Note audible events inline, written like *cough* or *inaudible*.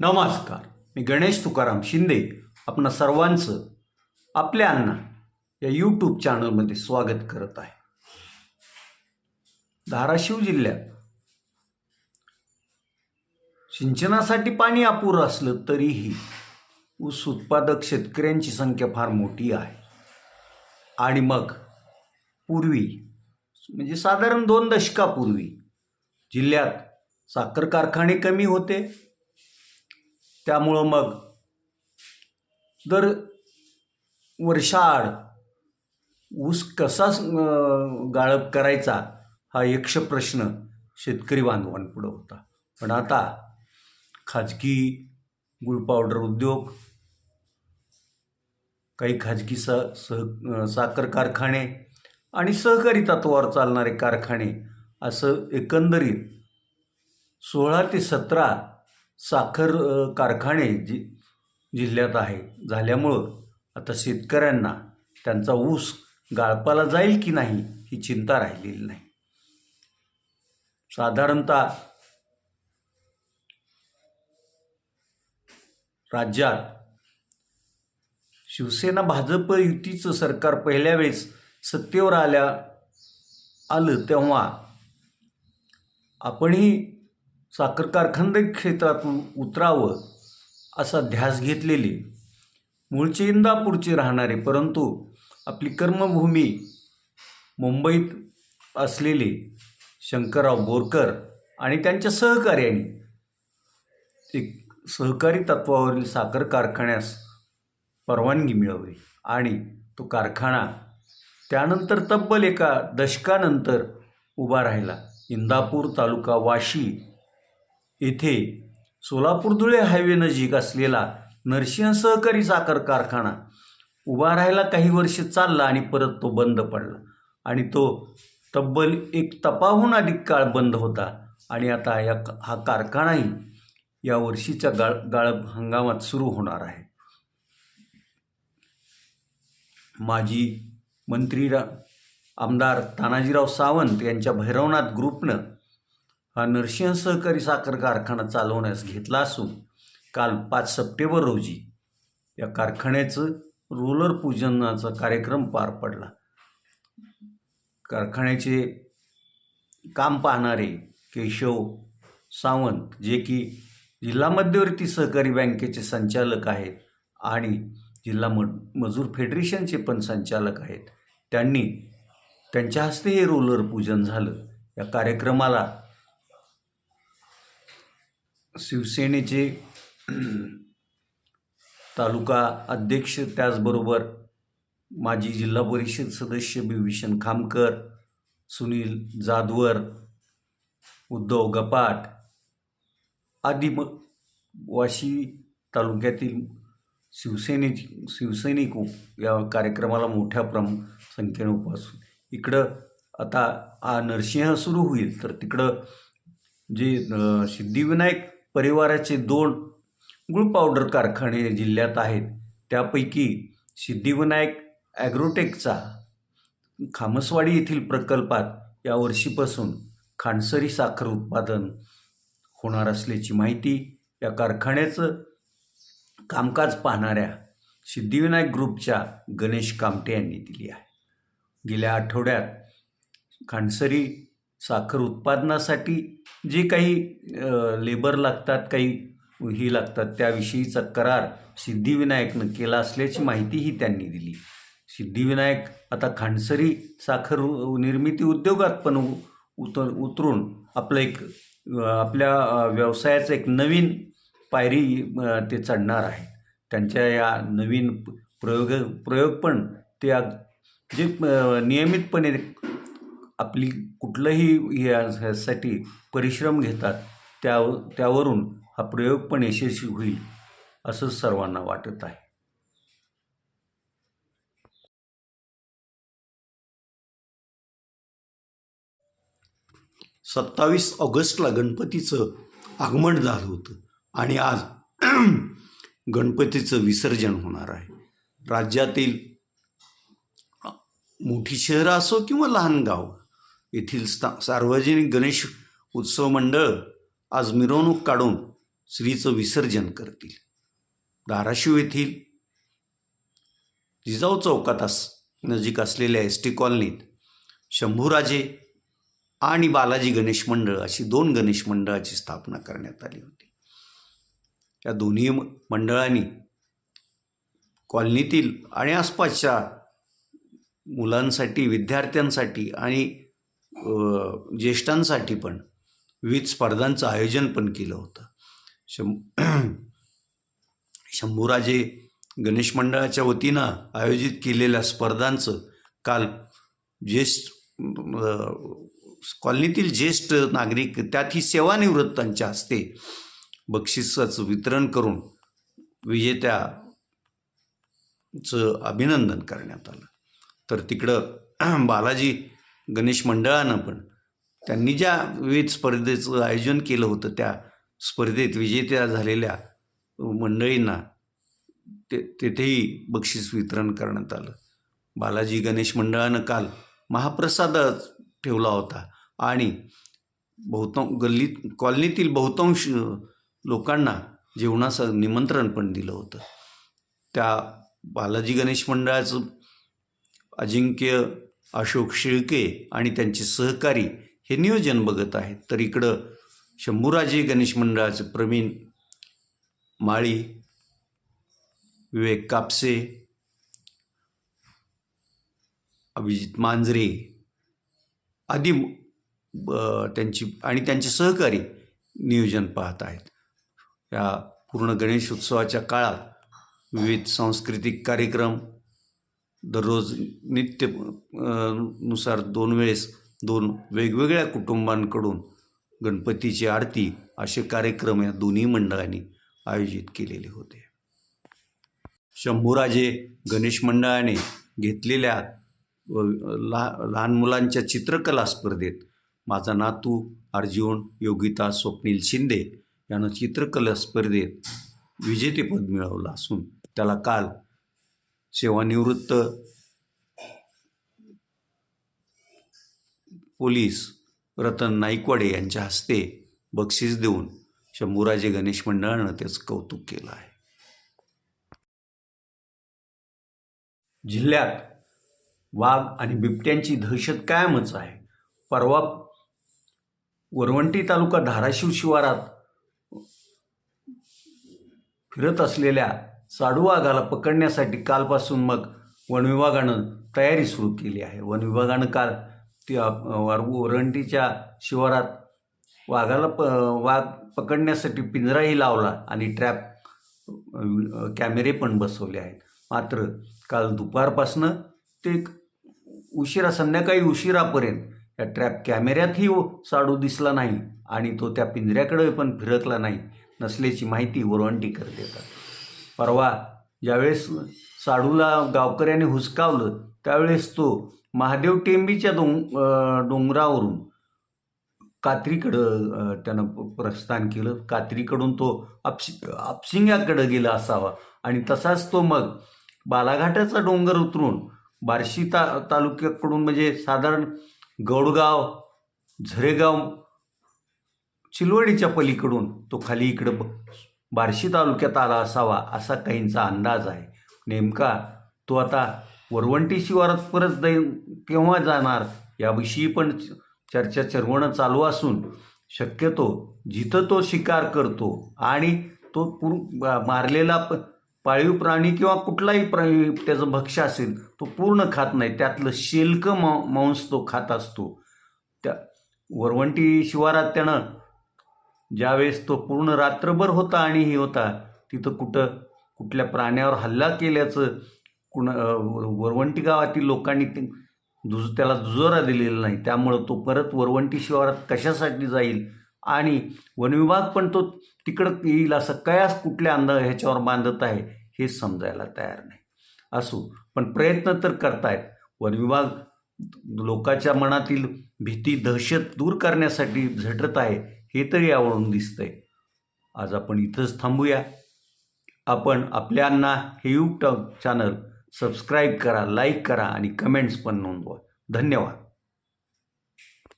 नमस्कार. मी गणेश तुकाराम शिंदे. आपणा सर्वांचं आपल्या अण्णा या यूट्यूब चॅनलमध्ये स्वागत करत आहे. धाराशिव जिल्ह्यात सिंचनासाठी पाणी अपुरं असलं तरीही ऊस उत्पादक शेतकऱ्यांची संख्या फार मोठी आहे. आणि मग पूर्वी म्हणजे साधारण दोन दशकापूर्वी जिल्ह्यात साखर कारखाने कमी होते त्यामुळं मग दर वर्षाआड ऊस कसा गाळप करायचा हा यक्ष प्रश्न शेतकरी बांधवांपुढं होता. पण आता खाजगी गुळ पावडर उद्योग काही खाजगी स सह साखर कारखाने आणि सहकारी तत्वावर चालणारे कारखाने असं एकंदरीत सोळा ते सतरा साखर कारखाने जि जिल्ह्यात आहे झाल्यामुळं आता शेतकऱ्यांना त्यांचा ऊस गाळपाला जाईल की नाही ही चिंता राहिलेली नाही. साधारणतः राज्यात शिवसेना भाजप युतीचं सरकार पहिल्या वेळेस सत्तेवर आल्या आलं तेव्हा आपणही साखर कारखानदारी क्षेत्रातून उतरावं असा ध्यास घेतलेली मूळचे इंदापूरचे राहणारे परंतु आपली कर्मभूमी मुंबईत असलेले शंकरराव बोरकर आणि त्यांच्या सहकार्याने एक सहकारी तत्वावरील साखर कारखान्यास परवानगी मिळवली आणि तो कारखाना त्यानंतर तब्बल एका दशकानंतर उभा राहिला. इंदापूर तालुका वाशी येथे सोलापूर धुळे हायवे नजीक असलेला नरसिंह सहकारी साखर कारखाना उभा राहायला काही वर्ष चालला आणि परत तो बंद पडला. आणि तो तब्बल एक तपाहून अधिक काळ बंद होता. आणि आता या हा कारखानाही या वर्षीच्या गाळ गाळप हंगामात सुरू होणार आहे. माजी मंत्री रा आमदार तानाजीराव सावंत यांच्या भैरवनाथ ग्रुपनं हा नरसिंह सहकारी साखर कारखाना चालवण्यास घेतला असून काल पाच सप्टेंबर रोजी या कारखान्याचं रोलर पूजनाचा कार्यक्रम पार पडला. कारखान्याचे काम पाहणारे केशव सावंत जे की जिल्हा मध्यवर्ती सहकारी बँकेचे संचालक आहेत आणि जिल्हा म मजूर फेडरेशनचे पण संचालक आहेत त्यांनी त्यांच्या हस्ते हे रोलर पूजन झालं. या कार्यक्रमाला शिवसेनेचे तालुका अध्यक्ष त्याचबरोबर माजी जिल्हा परिषद सदस्य बिभीषण खामकर सुनील जाधवर उद्धव गपाट आदी म वाशी तालुक्यातील शिवसेनेची शिवसैनिक या कार्यक्रमाला मोठ्या प्रम संख्येने उपासून इकडं आता हा नरसिंह सुरू होईल तर तिकडं जे सिद्धिविनायक परिवाराचे दोन गुळ पावडर कारखाने जिल्ह्यात आहेत. त्यापैकी सिद्धिविनायक ॲग्रोटेकचा खामसवाडी येथील प्रकल्पात या वर्षीपासून खांडसरी साखर उत्पादन होणार असल्याची माहिती या कारखान्याचं कामकाज पाहणाऱ्या सिद्धिविनायक ग्रुपच्या गणेश कामटे यांनी दिली आहे. गेल्या आठवड्यात खांडसरी साखर उत्पादनासाठी जे काही लेबर लागतात काही ही लागतात त्याविषयीचा करार सिद्धिविनायकनं केला असल्याची माहितीही त्यांनी दिली. सिद्धिविनायक आता खांडसरी साखर निर्मिती उद्योगात पण उ- उतर उतरून आपलं एक आपल्या व्यवसायाचं एक नवीन पायरी ते चढणार आहे. त्यांच्या या नवीन प्रयोग प्रयोग पण ते जे नियमितपणे आपली कुठलंही यासाठी परिश्रम घेतात त्या त्यावरून हा प्रयोग पण यशस्वी होईल असं सर्वांना वाटत आहे. सत्तावीस ऑगस्टला गणपतीचं आगमन झालं होतं आणि आज *clears throat* गणपतीचं विसर्जन होणार आहे. राज्यातील मोठी शहरं असो किंवा लहान गाव येथील स्था सार्वजनिक गणेश उत्सव मंडळ आज मिरवणूक काढून स्त्रीचं विसर्जन करतील. धाराशिव येथील जिजाऊ चौकात अस नजीक असलेल्या एस टी कॉलनीत शंभूराजे आणि बालाजी गणेश मंडळ अशी दोन गणेश मंडळाची स्थापना करण्यात आली होती. या दोन्ही म- मंडळांनी कॉलनीतील आणि आसपासच्या मुलांसाठी विद्यार्थ्यांसाठी आणि ज्येष्ठांसाठी पण विविध स्पर्धांचं आयोजन पण केलं होतं. शं *clears throat* शंभूराजे गणेश मंडळाच्या वतीनं आयोजित केलेल्या स्पर्धांचं काल ज्येष्ठ कॉलनीतील ज्येष्ठ नागरिक त्यातही सेवानिवृत्तांच्या हस्ते बक्षिसाचं वितरण करून विजेत्याचं अभिनंदन करण्यात आलं. तर तिकडं *clears throat* बालाजी गणेश मंडळानं पण त्यांनी ज्या विविध स्पर्धेचं आयोजन केलं होतं त्या स्पर्धेत विजेत्या झालेल्या मंडळींना ते तेथेही बक्षीस वितरण करण्यात आलं. बालाजी गणेश मंडळानं काल महाप्रसाद ठेवला होता आणि बहुतांश गल्लीत कॉलनीतील बहुतांश लोकांना जेवणाचं निमंत्रण पण दिलं होतं. त्या बालाजी गणेश मंडळाचं अजिंक्य अशोक शिळके आणि त्यांचे सहकारी हे नियोजन बघत आहेत. तर इकडं शंभूराजे गणेश मंडळाचे प्रवीण माळी विवेक कापसे अभिजित मांजरे आदी त्यांची आणि त्यांचे सहकारी नियोजन पाहत आहेत. या पूर्ण गणेश उत्सवाच्या काळात विविध सांस्कृतिक कार्यक्रम दररोज नित्यनुसार दोन वेळेस दोन वेगवेगळ्या कुटुंबांकडून गणपतीची आरती असे कार्यक्रम या दोन्ही मंडळांनी आयोजित केलेले होते. शंभूराजे गणेश मंडळाने घेतलेल्या ला लहा लहान मुलांच्या चित्रकला स्पर्धेत माझा नातू अर्जुन योगिता स्वप्नील शिंदे यानं चित्रकला स्पर्धेत विजेतेपद मिळवलं असून त्याला काल सेवानिवृत्त पोलीस रतन नाईकवाडे यांच्या हस्ते बक्षीस देऊन शंभूराजे गणेश मंडळानं त्याचं कौतुक केलं आहे. जिल्ह्यात वाघ आणि बिबट्यांची दहशत कायमच आहे. परवा वरवंटी तालुका धाराशिव शिवारात फिरत असलेल्या वाघाला पकडण्यासाठी कालपासून मग वनविभागानं तयारी सुरू केली आहे. वनविभागानं काल त्या वरंटीच्या शिवारात वाघाला प वाघ पकडण्यासाठी पिंजराही लावला आणि ट्रॅप कॅमेरे पण बसवले आहेत. मात्र काल दुपारपासनं ते उशिरा संध्याकाळी उशिरापर्यंत या ट्रॅप कॅमेऱ्यातही साडू दिसला नाही आणि तो त्या पिंजऱ्याकडे पण फिरकला नाही नसल्याची माहिती वरवंटीकर देतात परवा ज्यावेळेस साडूला गावकऱ्याने हुसकावलं त्यावेळेस तो महादेव टेंबीच्या डोंग डोंगरावरून कात्रीकडं त्यानं प्रस्थान केलं. कात्रीकडून तो आपसि आपसिंगाकडं गेला असावा. आणि तसाच तो मग बालाघाटाचा डोंगर उतरून बार्शी ता तालुक्याकडून म्हणजे साधारण गौडगाव झरेगाव चिलवडीच्या पलीकडून तो खाली इकडं ब- बार्शी तालुक्यात आला असावा असा काहींचा अंदाज आहे. नेमका तो आता वरवंटी शिवारात परत दैन केव्हा जाणार? याविषयी पण चर्चा चरवणं चालू असून शक्यतो जिथं तो शिकार करतो आणि तो पूर मारलेला प पाळीव प्राणी किंवा कुठलाही प्राणी त्याचं भक्ष्य असेल तो पूर्ण खात नाही. त्यातलं शेल्क मा मांस तो खात असतो. त्या वरवंटी शिवारात त्यानं ज्यावेळेस तो पूर्ण रात्रभर होता आणि हे होता तिथं कुठं कुठल्या प्राण्यावर हल्ला केल्याचं कुण वरवंटी गावातील लोकांनी ते दुज त्याला दुजोरा दिलेला नाही. त्यामुळं तो परत वरवंटी शिवारात कशासाठी जाईल? आणि वनविभाग पण तो तिकडं येईल असं कयास कुठल्या अंदाज ह्याच्यावर बांधत आहे हे समजायला तयार नाही. असो पण प्रयत्न तर करतायत. वनविभाग लोकांच्या मनातील भीती दहशत दूर करण्यासाठी झटत आहे. हे तरी यावरून दिसतंय. आज आपण इथंच थांबूया. आपण आपल्यांना हे यूट्यूब चॅनल सबस्क्राईब करा लाईक करा आणि कमेंट्स पण नोंदवा. धन्यवाद.